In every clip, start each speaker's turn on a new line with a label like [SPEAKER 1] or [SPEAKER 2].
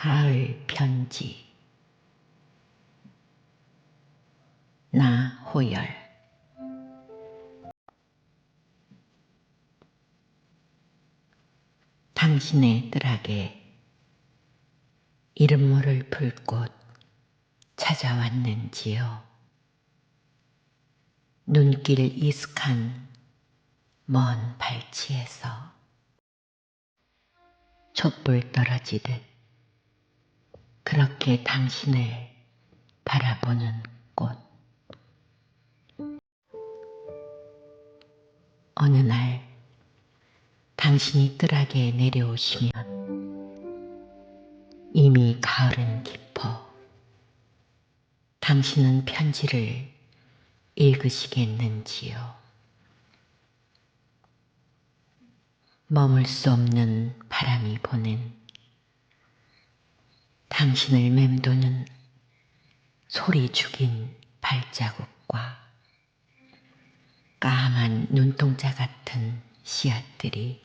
[SPEAKER 1] 가을 편지 나 호열 당신의 뜰하게 이름 모를 불꽃 찾아왔는지요. 눈길 이슥한 먼 발치에서 촛불 떨어지듯 그렇게 당신을 바라보는 꽃. 어느 날 당신이 뜰하게 내려오시면 이미 가을은 깊어 당신은 편지를 읽으시겠는지요. 머물 수 없는 바람이 보낸 당신을 맴도는 소리 죽인 발자국과 까만 눈동자 같은 씨앗들이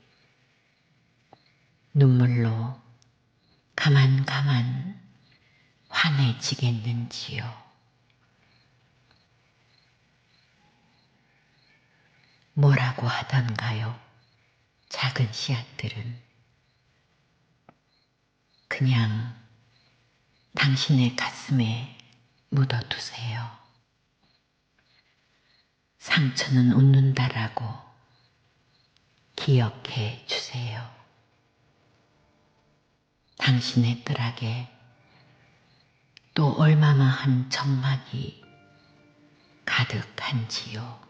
[SPEAKER 1] 눈물로 가만 가만 환해지겠는지요. 뭐라고 하던가요? 작은 씨앗들은 그냥 당신의 가슴에 묻어두세요. 상처는 웃는다라고 기억해 주세요. 당신의 뜰하게 또 얼마만한 정막이 가득한지요.